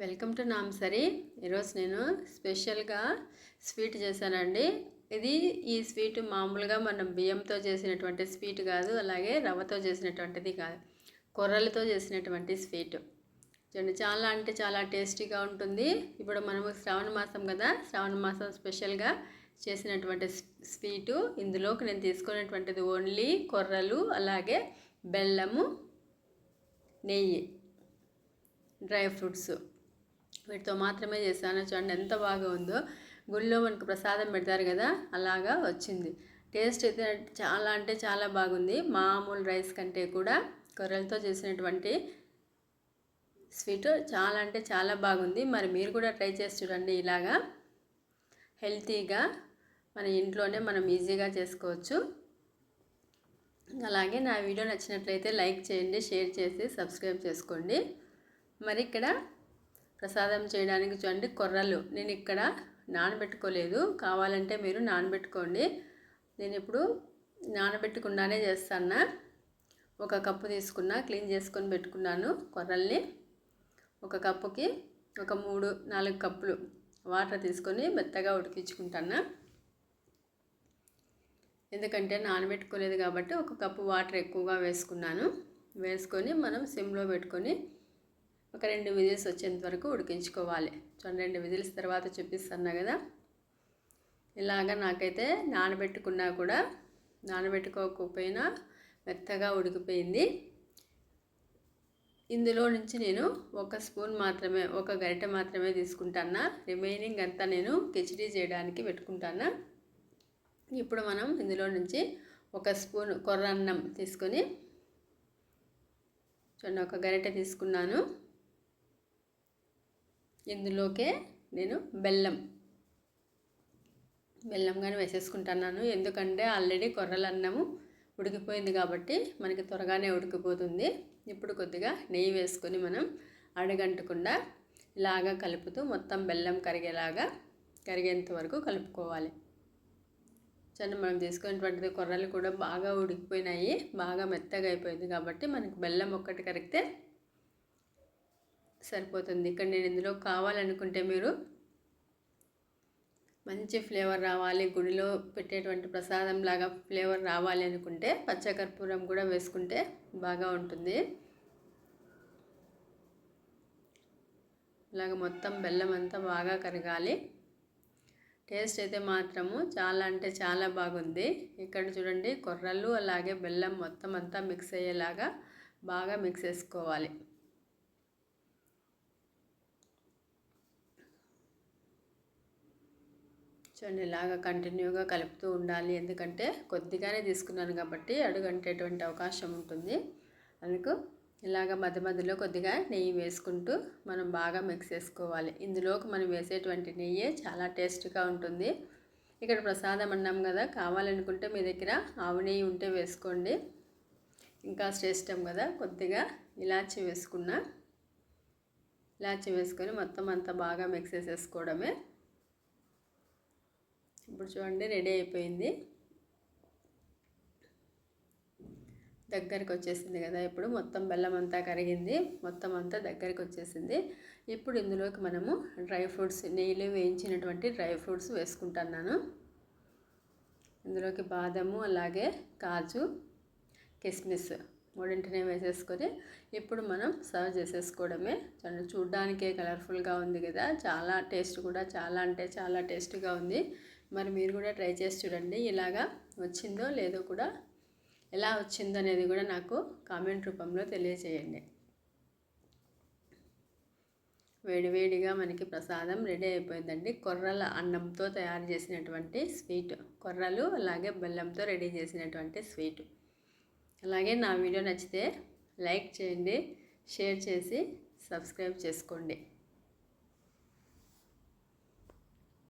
Welcome to నామ్సరీ. ఈరోజు నేను స్పెషల్గా స్వీట్ చేశానండి. ఇది ఈ స్వీట్ మామూలుగా మనం బియ్యంతో చేసినటువంటి స్వీట్ కాదు అలాగే రవ్వతో చేసినటువంటిది కాదు. కొర్రలతో చేసినటువంటి స్వీట్. చూడండి చాలా అంటే చాలా టేస్టీగా ఉంటుంది. ఇప్పుడు మనము శ్రావణ మాసం కదా శ్రావణ మాసం స్పెషల్గా చేసినటువంటి స్వీటు. ఇందులోకి నేను తీసుకున్నటువంటిది ఓన్లీ కొర్రలు అలాగే బెల్లము నెయ్యి డ్రై ఫ్రూట్స్. వీటితో మాత్రమే చేశాను చూడండి ఎంత బాగా ఉందో. గుళ్ళో మనకు ప్రసాదం పెడతారు కదా అలాగా వచ్చింది. టేస్ట్ అయితే చాలా అంటే చాలా బాగుంది. మామూలు రైస్ కంటే కూడా కొర్రలతో చేసినటువంటి స్వీట్ చాలా అంటే చాలా బాగుంది. మరి మీరు కూడా ట్రై చేసి చూడండి ఇలాగా. హెల్తీగా మన ఇంట్లోనే మనం ఈజీగా చేసుకోవచ్చు. అలాగే నా వీడియో నచ్చినట్లయితే లైక్ చేయండి షేర్ చేసి సబ్స్క్రైబ్ చేసుకోండి. మరి ఇక్కడ ప్రసాదం చేయడానికి చూడండి కొర్రలు. నేను ఇక్కడ నానబెట్టుకోలేదు. కావాలంటే మీరు నానబెట్టుకోండి. నేను ఇప్పుడు నానబెట్టకుండానే చేస్తాను ఒక కప్పు తీసుకున్నా క్లీన్ చేసుకొని పెట్టుకున్నాను కొర్రల్ని. ఒక కప్పుకి ఒక మూడు నాలుగు కప్పులు వాటర్ తీసుకొని మెత్తగా ఉడికించుకుంటాను ఎందుకంటే నానబెట్టుకోలేదు కాబట్టి ఒక కప్పు వాటర్ ఎక్కువగా వేసుకున్నాను. వేసుకొని మనం సిమ్లో పెట్టుకొని ఒక రెండు విజిల్స్ వచ్చేంత వరకు ఉడికించుకోవాలి. చూడండి రెండు విజిల్స్ తర్వాత చూపిస్తున్నా కదా. ఇలాగ నాకైతే నానబెట్టుకున్నా కూడా నానబెట్టుకోకపోయినా మెత్తగా ఉడికిపోయింది. ఇందులో నుంచి నేను ఒక స్పూన్ మాత్రమే ఒక గరిటె మాత్రమే తీసుకుంటాను రిమైనింగ్ అంతా నేను కిచడీ చేయడానికి పెట్టుకుంటాను ఇప్పుడు మనం ఇందులో నుంచి ఒక స్పూన్ కొర్ర అన్నం తీసుకొని చూడండి ఒక గరిటె తీసుకున్నాను. ఇందులోకే నేను బెల్లం. బెల్లం కానీ వేసేసుకుంటున్నాను. ఎందుకంటే ఆల్రెడీ కొర్రల అన్నము ఉడికిపోయింది కాబట్టి మనకి త్వరగానే ఉడికిపోతుంది. ఇప్పుడు కొద్దిగా నెయ్యి వేసుకొని మనం అడగంటకుండా ఇలాగా కలుపుతూ మొత్తం బెల్లం కరిగేలాగా కరిగేంత వరకు కలుపుకోవాలి. చండి మనం తీసుకునేటువంటిది కొర్రలు కూడా బాగా ఉడికిపోయినాయి. బాగా మెత్తగా అయిపోయింది కాబట్టి మనకి బెల్లం ఒక్కటి కరిగితే సరిపోతుంది. ఇక్కడ నేను ఇందులో కావాలనుకుంటే మీరు మంచి ఫ్లేవర్ రావాలి గుడిలో పెట్టేటువంటి ప్రసాదం లాగా ఫ్లేవర్ రావాలి అనుకుంటే పచ్చకర్పూరం కూడా వేసుకుంటే బాగా ఉంటుంది. ఇలాగ మొత్తం బెల్లం అంతా బాగా కరగాలి. టేస్ట్ అయితే మాత్రము చాలా అంటే చాలా బాగుంది. ఇక్కడ చూడండి కొర్రలు అలాగే బెల్లం మొత్తం అంతా మిక్స్ అయ్యేలాగా బాగా మిక్స్ చేసుకోవాలి. చూడండి ఇలాగా కంటిన్యూగా కలుపుతూ ఉండాలి. ఎందుకంటే కొద్దిగానే తీసుకున్నాను కాబట్టి అడుగంటేటువంటి అవకాశం ఉంటుంది. అందుకు ఇలాగ మధ్య మధ్యలో కొద్దిగా నెయ్యి వేసుకుంటూ మనం బాగా మిక్స్ చేసుకోవాలి. ఇందులోకి మనం వేసేటువంటి నెయ్యి చాలా టేస్ట్గా ఉంటుంది. ఇక్కడ ప్రసాదం అన్నాం కదా కావాలనుకుంటే మీ దగ్గర ఆవు నెయ్యి ఉంటే వేసుకోండి. ఇంకా శ్రేష్టం కదా కొద్దిగా ఇలాచి వేసుకున్నా. ఇలాచి వేసుకొని మొత్తం అంతా బాగా మిక్స్ చేసేసుకోవడమే. ఇప్పుడు చూడండి రెడీ అయిపోయింది. దగ్గరికి వచ్చేసింది కదా ఇప్పుడు మొత్తం బెల్లం అంతా కరిగింది. మొత్తం అంతా దగ్గరికి వచ్చేసింది. ఇప్పుడు ఇందులోకి మనము డ్రై ఫ్రూట్స్ నెయ్యిలో వేయించినటువంటి డ్రై ఫ్రూట్స్ వేసుకుంటున్నాను. ఇందులోకి బాదము అలాగే కాజు కిస్మిస్ మూడింటినే వేసేసుకొని ఇప్పుడు మనం సర్వ్ చేసేసుకోవడమే. చూడడానికే కలర్ఫుల్గా ఉంది కదా చాలా టేస్ట్ కూడా చాలా అంటే చాలా టేస్ట్గా ఉంది. మరి మీరు కూడా ట్రై చేసి చూడండి ఇలాగా వచ్చిందో లేదో కూడా ఎలా వచ్చిందో అనేది కూడా నాకు కామెంట్ రూపంలో తెలియజేయండి వేడివేడిగా మనకి ప్రసాదం రెడీ అయిపోయిందండి. కొర్రల అన్నంతో తయారు చేసినటువంటి స్వీట్ కొర్రలు అలాగే బెల్లంతో రెడీ చేసినటువంటి స్వీట్. అలాగే నా వీడియో నచ్చితే లైక్ చేయండి షేర్ చేసి సబ్స్క్రైబ్ చేసుకోండి.